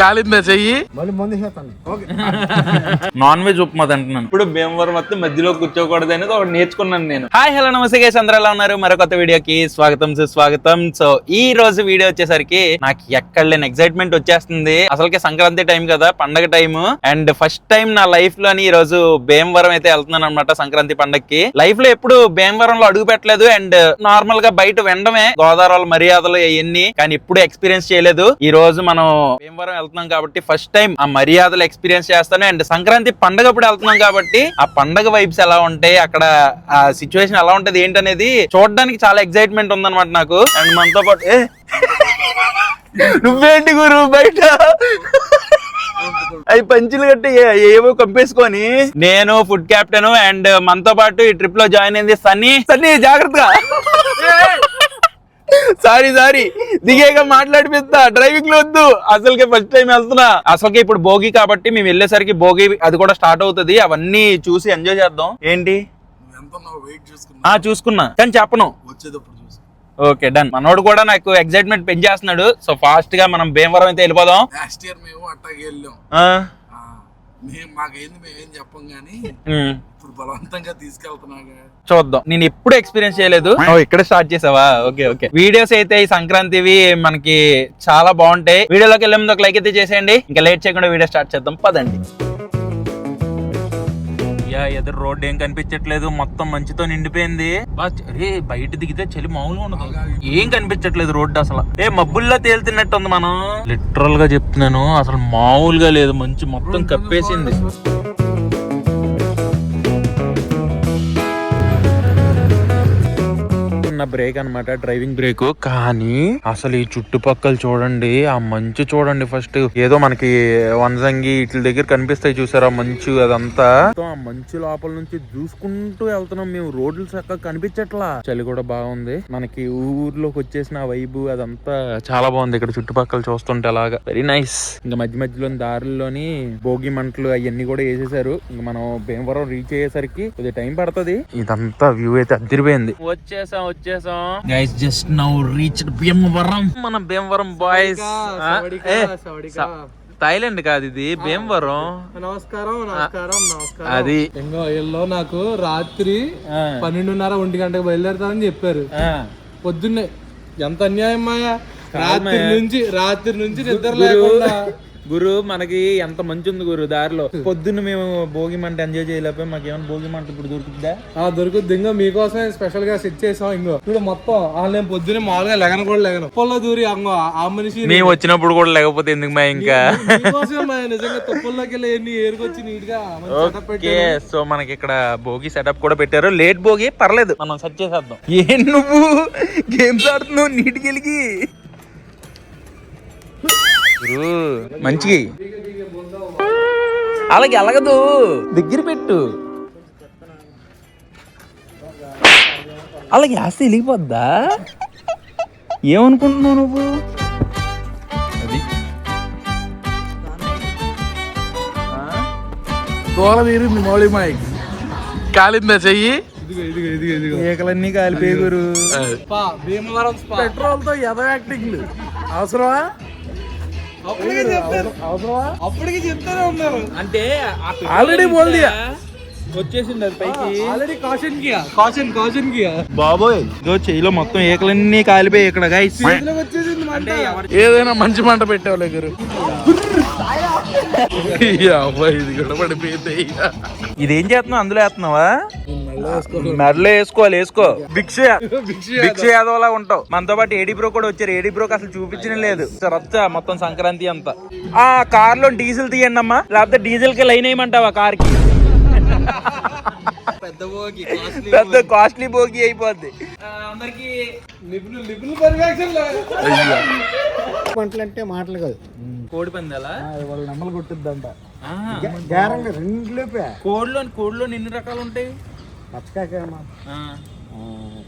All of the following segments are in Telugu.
కాలిందా చెయ్యి? నాన్ వెజ్ ఉప్మా తింటున్నాను. ఇప్పుడు భీమవరం వస్తే మధ్యలో కూర్చోకూడదు అనేది ఒకటి నేర్చుకున్నాను నేను. హాయ్ హలో నమస్తే గైస్ అందరూ ఎలా ఉన్నారు? మరో కొత్త వీడియోకి స్వాగతం సుస్వాగతం. సో ఈ రోజు వీడియో వచ్చేసరికి నాకు ఎక్కడ లేని ఎక్సైట్మెంట్ వచ్చేస్తుంది. అసలుకే సంక్రాంతి టైం కదా పండగ టైం అండ్ ఫస్ట్ టైం నా లైఫ్లోని ఈ రోజు భీమవరం అయితే వెళ్తున్నాను అనమాట సంక్రాంతి పండగకి లైఫ్లో ఎప్పుడు భీమవరంలో అడుగు పెట్టలేదు. అండ్ నార్మల్గా బయట వినడమే గోదావరి మర్యాదలు అవన్నీ. కానీ ఎప్పుడు ఎక్స్పీరియన్స్ చేయలేదు. ఈ రోజు మనం భీమవరం వెళ్తున్నాం కాబట్టి ఫస్ట్ టైం ఆ మర్యాదలు ఎక్స్పీరియన్స్ చేస్తాను. అండ్ సంక్రాంతి పండగ అప్పుడు వెళ్తున్నాం కాబట్టి ఆ పండగ వైబ్స్ ఎలా ఉంటాయి అక్కడ ఆ సిచ్యువేషన్ ఎలా ఉంటది ఏంటనేది చూడడానికి చాలా ఎక్సైట్మెంట్ ఉందన్నమాట నాకు. అండ్ మనతో పాటు నువ్వేంటి గురు బయట? అవి పంచులు కట్టి ఏవో కంపేసుకొని. నేను ఫుడ్ కెప్టెన్ అండ్ మనతో పాటు ఈ ట్రిప్లో జాయిన్ అయింది సన్నీ. సన్నీ జాగ్రత్తగా. Sorry sorry. దిగేగా మాట్లాడిపిస్తా. డ్రైవింగ్లో వద్దు. అసలుకి ఫస్ట్ టైం వెళ్తున్నా. అసలుకి ఇప్పుడు భోగి కాబట్టి మేము వెళ్ళేసరికి భోగి అది కూడా స్టార్ట్ అవుతుంది. అవన్నీ చూసి ఎంజాయ్ చేద్దాం. ఏంటి? ఆ చూసుకున్నా. కానీ చెప్పను. ఓకే డన్ మనోడు కూడా నాకు ఎక్సైట్మెంట్ పెంచేస్తున్నాడు. సో ఫాస్ట్గా మనం భీమవరం అయితే వెళ్ళిపోదాం. లాస్ట్ ఇయర్ మేము వెళ్ళాం. మేము మాకేంది మేమేం చెప్పం గానీ ఉమ్. ఇప్పుడు బలవంతంగా తీసుకెళ్తున్నాగా. చూద్దాం. నేను ఎప్పుడు ఎక్స్పీరియన్స్ చేయలేదు. ఓ ఇక్కడ స్టార్ట్ చేసావా? Okay okay. వీడియోస్ అయితే ఈ సంక్రాంతివి మనకి చాలా బాగుంటాయి. వీడియోలోకి వెళ్ళే ముందు ఒక లైక్ అయితే చేసేయండి. ఇంకా లేట్ చేయకుండా వీడియో స్టార్ట్ చేద్దాం. పదండి. ఎదురు రోడ్ ఏం కనిపించట్లేదు. మొత్తం మంచుతో నిండిపోయింది. రే బయట దిగితే చలి మామూలుగా ఉండదు. ఏం కనిపించట్లేదు రోడ్డు అసలు. ఏ మబ్బుల్లో తేలుతున్నట్టు ఉంది మనం. లిటరల్గా చెప్తున్నాను అసలు మామూలుగా లేదు. మంచు మొత్తం కప్పేసింది. నా బ్రేక్ అన్నమాట డ్రైవింగ్ బ్రేక్. కానీ అసలు ఈ చుట్టుపక్కల చూడండి ఆ మంచు చూడండి ఫస్ట్. ఏదో మనకి వనజంగి ఇట్ల దగ్గర కనిపిస్తాయి చూసారా మంచు అదంతా. ఆ మంచు లోపల నుంచి చూసుకుంటూ వెళ్తున్నాం మేము. రోడ్లు చక్కగా కనిపించట్లా. చలి కూడా బాగుంది. మనకి ఊర్లోకి వచ్చేసిన వైబు అదంతా చాలా బాగుంది ఇక్కడ చుట్టుపక్కల చూస్తుంటే అలాగా. వెరీ నైస్ ఇంకా మధ్య మధ్యలో దారుల్లోని భోగి మంటలు అవన్నీ కూడా వేసేసారు. ఇంకా మనం భీమవరం రీచ్ అయ్యేసరికి కొద్దిగా టైం పడుతుంది. ఇదంతా వ్యూ అయితే అదిరిపోయింది. వచ్చేసాం. వచ్చేసాం guys just now reach Bhimavaram మన భీమవరం బాయ్స్ థాయిలాండ్ కాదు ఇది భీమవరం నమస్కారం నమస్కారం నమస్కారం. అది. ఇంకో వీళ్ళు నాకు రాత్రి పన్నెండున్నర ఒంటి గంటకు బయలుదేరతారని చెప్పారు. పొద్దున్నే. ఎంత అన్యాయం మాయా? రాత్రి. నుంచి రాత్రి నుంచి నిద్ర లేకుండా గురు మనకి ఎంత మంచి ఉంది గురు దారిలో. పొద్దున్న మేము భోగి మంట ఎంజాయ్ చేయలేకపోయి మాకు ఏమైనా భోగి మంట ఇప్పుడు దొరుకుతుందా? ఆ దొరుకుద్ది ఇంకో మీకోసమే స్పెషల్గా సెట్ చేసాం ఇంకో ఇప్పుడు మొత్తం ఆ నేను పొద్దున్నే మామూలుగా లెగన కూడా లెగను. పొల్లో దూరి అంగో ఆ మనిషి మేము వచ్చినప్పుడు కూడా లేకపోతే ఎందుకు మా ఇంకా? నిజంగా తుప్పల్లోకి వెళ్ళి ఎన్ని ఏరుకొచ్చి నీట్గా ఓకే. సో మనకి ఇక్కడ భోగి సెటప్ కూడా పెట్టారు. లేట్ భోగి పర్లేదు. మనం సెట్ చేసేద్దాం. ఏం నువ్వు? గేమ్స్ ఆడుతున్నావు నీటికి వెళ్ళి మంచిగా. అలాగే అలగదు. దగ్గర పెట్టు. అలాగే ఆస్తి వెళ్ళిపోద్దా ఏమనుకుంటున్నావు నువ్వు? అది. దూల తీరింది మౌళి మాయకి కాలిందా చెయ్యి? ఏకలన్నీ కాలిపోయి గురు. భీమవరం పెట్రోల్తో ఎద యాక్టింగ్ అవసరమా? అప్పటికే చెప్తానే ఉన్నారు అంటే ఆల్రెడీ బోల్ దియా వచ్చేసింది అది పైకి. ఆల్రెడీ కాషన్ కియా? కాషన్ కాషన్ కియా? బాబోయ్ ఇదో చెయ్యిలో మొత్తం ఏకలన్నీ కాలిపోయి ఇక్కడ గైస్ వచ్చేసింది ఏదైనా మంచి మంట పెట్టావులే గురు ఇది కూడా పడిపోయింది ఇదేం చేస్తున్నావు? అందులో వేస్తున్నావా? మెడలో వేసుకోవాలి వేసుకో. భిక్ష భిక్ష యాదవలా ఉంటావు. మనతో పాటు ఏడీ బ్రో కూడా వచ్చారు. ఏడీ బ్రోకి అసలు చూపించడం లేదు. సార్ వచ్చా మొత్తం సంక్రాంతి అంతా. ఆ కార్లో డీజిల్ తీయండి అమ్మా లేకపోతే డీజిల్కి లైన్ వేయమంటావా కార్కి పెద్ద కాస్ట్లీ బోగి అయిపోద్ది. అందరికి పంటలు అంటే మాటలు కాదు. కోడి పందాలా? వాళ్ళు నమ్మలు కొట్టుద్దంట. రెండులోపే కోడిలో కోడిలో ఎన్ని రకాలు ఉంటాయి? పచ్చకాకేమ ఆ,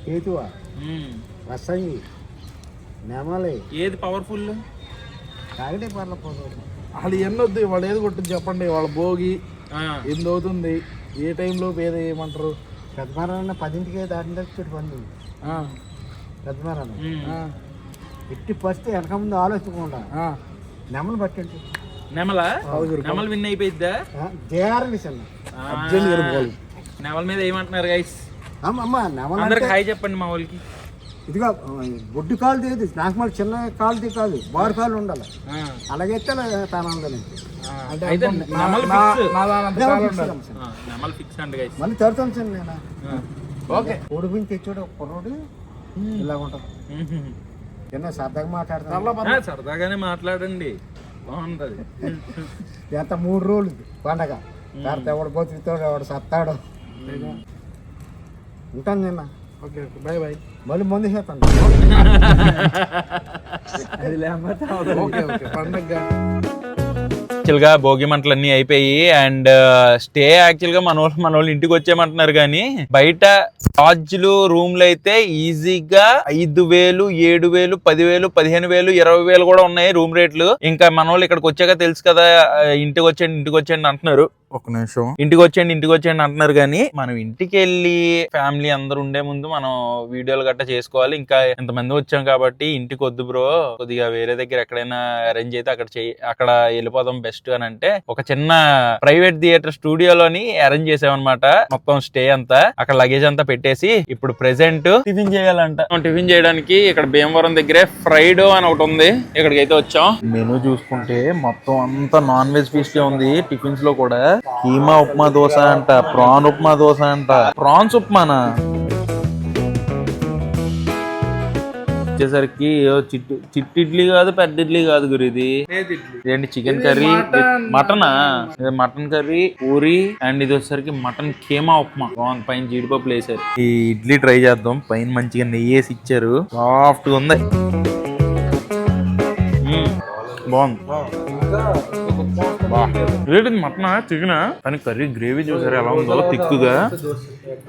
కేతువ. రసంగి నెమలి. ఏది పవర్ఫుల్ కాగటే పర్ల పోతుంది వాళ్ళు ఎన్నొద్దు వాళ్ళు ఏది కొట్టింది చెప్పండి వాళ్ళ భోగి. ఎనిమిది అవుతుంది? ఏ టైంలో ఏది ఏమంటారు? పెద్దమరాన్న పదింటికి దాటిన చుట్టు పండు. పెద్దమరాన్న ఎట్టి పరిస్థితి వెనక ముందు ఆలోచించకుండా. నెమలు పట్టండి నెమల? నెమల విన్ అయిపోయిద్దా? జేఆర్ ఆ, అర్జెంట్ గెలుపుకోవాలి. నెమల మీద ఏమంటున్నారు గైస్ అమ్మ అందరికి హాయ్ చెప్పండి మా వాళ్ళకి. ఇదిగో బొడ్డు కాలు తీయదు నాకు మళ్ళీ చిన్న కాలు కాదు బారు కాలు ఉండాలి. అలాగైతే తానందని గైస్ మళ్ళీ తడుతాను సార్ నేను. ఓకే. కొడుకుని తెచ్చాడు ఒక కుర్రోడు. ఇలా ఉంటుంది చిన్న సరదాగా మాట్లాడతాను సరదాగానే మాట్లాడండి. బాగుంటది. ఎంత మూడు రోజులు పండగ. తర్వాత ఎవడు బతుకుతాడు ఎవడు సత్తాడు. ఉంటాను నిన్న ఓకే ఓకే. Bye bye. మళ్ళీ ముందు చేస్తాను. Okay okay. పండగ. యాక్చువల్గా భోగి మంటలు అన్ని అయిపోయి అండ్ స్టే యాక్చువల్గా మన వాళ్ళు మన వాళ్ళు ఇంటికి వచ్చేయమంటున్నారు కానీ బయట లాడ్జ్లు రూమ్లు అయితే ఈజీగా ఐదు వేలు ఏడు వేలు పదివేలు పదిహేను వేలు ఇరవై వేలు కూడా ఉన్నాయి రూమ్ రేట్లు. ఇంకా మన వాళ్ళు ఇక్కడికి వచ్చాక తెలుసు కదా ఇంటికి వచ్చేయండి ఇంటికి వచ్చేయండి అంటున్నారు. ఒక నిమిషం. ఇంటికి వచ్చేయండి ఇంటికి వచ్చేయండి అంటున్నారు కానీ మనం ఇంటికి వెళ్ళి ఫ్యామిలీ అందరూ ఉండే ముందు మనం వీడియోలు గట్టా చేసుకోవాలి. ఇంకా ఇంతమంది వచ్చాం కాబట్టి ఇంటికి వద్దు బ్రో. కొద్దిగా వేరే దగ్గర ఎక్కడైనా అరేంజ్ అయితే అక్కడ చేయి అక్కడ వెళ్ళిపోదాం బెస్ట్ అని అంటే ఒక చిన్న ప్రైవేట్ థియేటర్ స్టూడియోలోని అరేంజ్ చేసామన్నమాట. మొత్తం స్టే అంతా అక్కడ లగేజ్ అంతా పెట్టేసి ఇప్పుడు ప్రెసెంట్ టిఫిన్ చేయాలంట. టిఫిన్ చేయడానికి ఇక్కడ భీమవరం దగ్గరే ఫ్రైడో అని ఒకటి ఉంది. ఇక్కడికి అయితే వచ్చాం. మెనూ చూసుకుంటే మొత్తం అంతా నాన్ వెజ్ ఫీస్ట్ ఉంది టిఫిన్స్లో కూడా. కీమా ఉప్మా దోశ అంట ప్రాన్ ఉప్మా దోశ అంట. ప్రాన్స్ ఉప్మానా? వచ్చేసరికి చిట్టు చిట్టి ఇడ్లీ కాదు పెద్ద ఇడ్లీ కాదు గురు ఇది. ఏంటి చికెన్ కర్రీ? మటనా. మటన్? కర్రీ పూరి అండ్ ఇది వచ్చేసరికి మటన్ కేమా ఉప్మా. బాగుంది పైన జీడిపప్పులు వేసారు. ఈ ఇడ్లీ ట్రై చేద్దాం పైన మంచిగా నెయ్యి వేసి ఇచ్చారు. సాఫ్ట్గా ఉంది. బాగుంది. Rate mutton? చికెన్? కానీ కర్రీ గ్రేవీ చూసారు ఎలా ఉందో తిక్కుగా.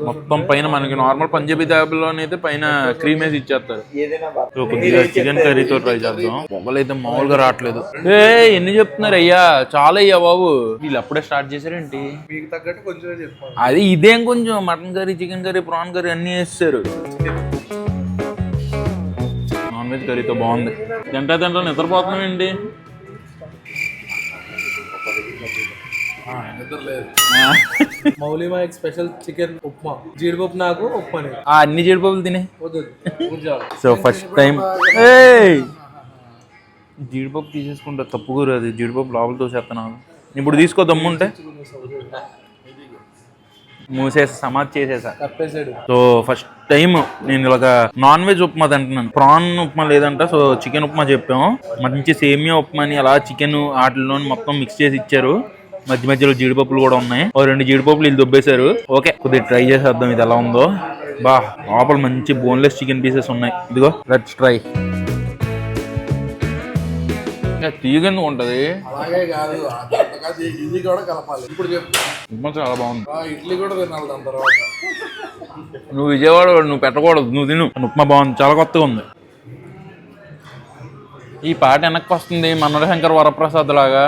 మొత్తం పైన మనకి నార్మల్ పంజాబీ దాబుల్లోనే అయితే పైన క్రీమ్ వేసి ఇచ్చేస్తారు. కొద్దిగా చికెన్ కర్రీతో ట్రై చేద్దాం. అయితే మామూలుగా రావట్లేదు. ఏ ఎన్ని చెప్తున్నారు అయ్యా? చాలా అయ్యా బాబు. వీళ్ళు అప్పుడే స్టార్ట్ చేశారేంటి? మీకు తగ్గట్టు కొంచెం చెప్పాను అది ఇదేం కొంచెం? Mutton curry chicken curry prawn curry అన్ని వేస్తారు. నాన్ వెజ్ కర్రీతో బాగుంది. తింటా తింటా నిద్రపోతున్నాం ఏంటి మౌలి మాయక్ స్పెషల్ చికెన్ ఉప్మా. జీడిపప్పు నాకు ఉప్మా అన్ని జీడిపప్పులు తినే. సో ఫస్ట్ టైం జీడిపప్పు తీసేసుకుంటా తప్పు కూర అది. జీడిపప్పు లోపల తోసేస్తున్నాను. ఇప్పుడు తీసుకో దమ్ముంటే. మూసేసి సమాధి చేసేసా. తప్పేసాడు సో ఫస్ట్ టైం నేను ఇలాగ నాన్ వెజ్ ఉప్మా తింటున్నాను. ప్రాన్ ఉప్మా లేదంట సో చికెన్ ఉప్మా చెప్పాము మంచి సేమియా ఉప్మాని అలా చికెన్ వాటిలో మొత్తం మిక్స్ చేసి ఇచ్చారు. మధ్య మధ్యలో జీడిపప్పులు కూడా ఉన్నాయి. ఓ రెండు జీడిపప్పులు వీళ్ళు దొబ్బేశారు. ఓకే కొద్దిగా ట్రై చేసేద్దాం ఇది ఎలా ఉందో. బా లోపల మంచి బోన్లెస్ చికెన్ పీసెస్ ఉన్నాయి. ఇదిగో లెట్స్ ట్రై తీగెందుకు ఉంటది? అలాగే కాదు. ఇది కూడా కలపాలి. ఇప్పుడు చెప్పు. ఉప్మా చాలా బాగుంది. ఆ ఇడ్లీ కూడా తినాలి దాని తర్వాత. నువ్వు విజయవాడ వాడు, నువ్వు పెట్టకూడదు నువ్వు తిను. ఉప్మా బాగుంది చాలా కొత్తగా ఉంది. ఈ పాట వెనక్కి వస్తుంది మనోహర్ వరప్రసాద్ లాగా.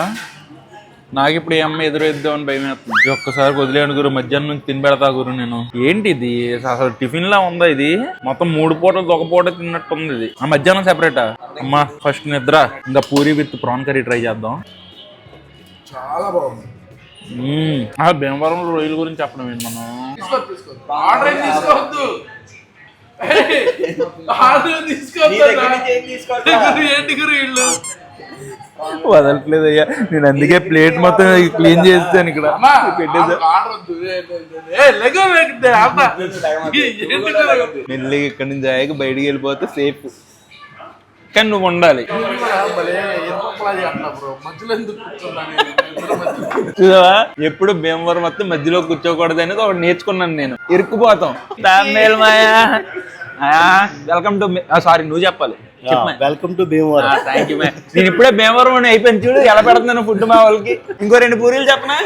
నాకు ఇప్పుడు ఈ అమ్మ ఎదురెద్దాం అని భయం వేస్తుంది. ఒక్కసారి వదిలేను గురు మధ్యాహ్నం నుంచి తిని పెడతా గురు నేను. ఏంటి ఇది? అసలు టిఫిన్ లా ఉందా ఇది? మొత్తం మూడు పూటలు ఒక పూట తిన్నట్టు ఉంది ఇది. ఆ మధ్యాహ్నం సెపరేటా అమ్మా ఫస్ట్ నిద్ర. ఇంకా puri with prawn curry try చేద్దాం. చాలా బాగుంది. ఆ భీమవరం రొయ్యల గురించి చెప్పడం ఏంటి మనం? తీసుకోవద్దు? తీసుకోవద్దు ఏంటి గురు వీళ్ళు? వదలట్లేదు అయ్యా నేను అందుకే ప్లేట్ మొత్తం క్లీన్ చేస్తాను ఇక్కడ? మెల్లిగా ఇక్కడి నుంచి జాయిగా బయటికి వెళ్ళిపోతే సేఫ్ కానీ నువ్వు ఉండాలి. చూసావా? ఎప్పుడు భీమవరం వస్తే మధ్యలో కూర్చోకూడదు అనేది ఒకటి నేర్చుకున్నాను నేను. ఇరుక్కుపోతాం. వెల్కమ్ టు సారీ నువ్వు చెప్పాలి. Welcome to Bhimavaram. Thank you నేను ఇప్పుడే భీమవరం అని అయిపోయింది చూడు ఎలా పెడుతున్నాను ఫుడ్ మా వాళ్ళకి? ఇంకో రెండు పూరీలు చెప్పనా.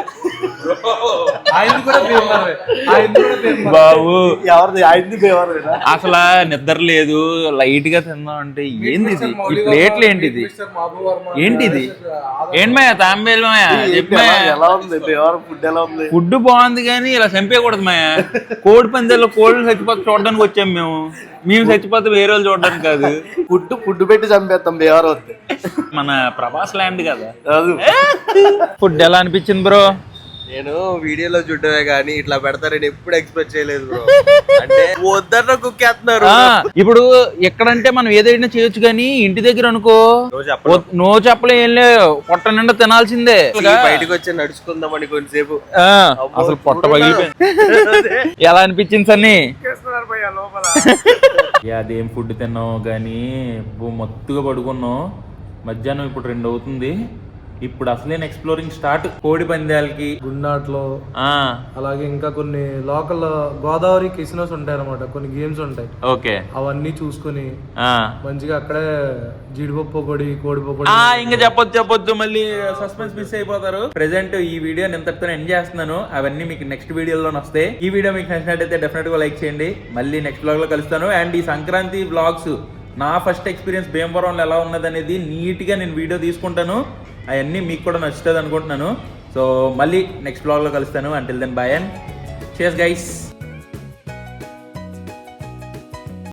బాబు. ఎవరిది? భీమవరం అసలు నిద్ర లేదు లైట్గా తిందాం అంటే ఏంది ఇది? ఈ ప్లేట్లు ఏంటి ఇది. ఏంటి ఇది ఏంటి మాయా తాంబేలు మాయా? చెప్పు మాయా. ఎలా ఉంది? భీమవరం ఫుడ్ ఎలా ఉంది? ఫుడ్ బాగుంది కానీ ఇలా చంపేయకూడదు మాయా. కోడి పందాల్లో కోళ్ళు చచ్చిపోక చూడడానికి వచ్చాం మేము. మేము చచ్చిపోతే వేరే వాళ్ళు చూడడానికి కాదు. పుట్టు పుట్టు పెట్టి చంపేస్తాం బేవారు వస్తే మన ప్రభాస్ ల్యాండ్ కదా. కాదు. ఫుడ్ ఎలా అనిపించింది బ్రో? నేను వీడియోలో చూడటమే కానీ ఇట్లా పెడతారని ఎప్పుడు ఎక్స్పెక్ట్ చేయలేదు బ్రో అంటే వద్దన్న కుక్కేస్తున్నారు ఇప్పుడు ఎక్కడంటే మనం ఏదైనా చేయొచ్చు కానీ ఇంటి దగ్గర అనుకో నో చెప్పలే. ఏం లేవు పొట్ట నిండా తినాల్సిందే. బయటకు వచ్చి నడుచుకుందామని కొంతసేపు ఆ, అసలు పొట్ట పగిలిపోయింది. ఎలా అనిపించింది సన్ని? అదేం ఫుడ్ తిన్నావు కానీ మత్తుగా పడుకున్నాం మధ్యాహ్నం ఇప్పుడు రెండు అవుతుంది. ఇప్పుడు అసలేని ఎక్స్ప్లోరింగ్ స్టార్ట్ కోడి పందాలకి గుండాట్లో అలాగే ఇంకా కొన్ని లోకల్ గోదావరి కిసినోస్ ఉంటాయి అనమాట కొన్ని గేమ్స్ ఉంటాయి. ఓకే. అవన్నీ చూసుకొని మంచిగా అక్కడే జీడిపప్పు పొడి కోడి పొడి ఆ ఇంకా చెప్పొచ్చు చెప్పొచ్చు మళ్ళీ సస్పెన్స్ మిస్ అయిపోతారు. ప్రెసెంట్ ఈ వీడియో ఇంతటితో ఎండ్ చేస్తున్నాను. అవన్నీ మీకు నెక్స్ట్ వీడియోలో వస్తాయి. ఈ వీడియో మీకు నచ్చినట్టయితే డెఫినెట్గా లైక్ చేయండి. మళ్ళీ నెక్స్ట్ బ్లాగ్లో కలుస్తాను. అండ్ ఈ సంక్రాంతి బ్లాగ్స్ నా ఫస్ట్ ఎక్స్పీరియన్స్ భీమవరంలో ఎలా ఉన్నది అనేది నీట్గా నేను వీడియో తీసుకుంటాను. అవన్నీ మీకు కూడా నచ్చుతుంది అనుకుంటున్నాను. సో మళ్ళీ నెక్స్ట్ బ్లాగ్లో కలుస్తాను. అంటిల్ దెన్ బాయ్ అండ్ చేస్ గైస్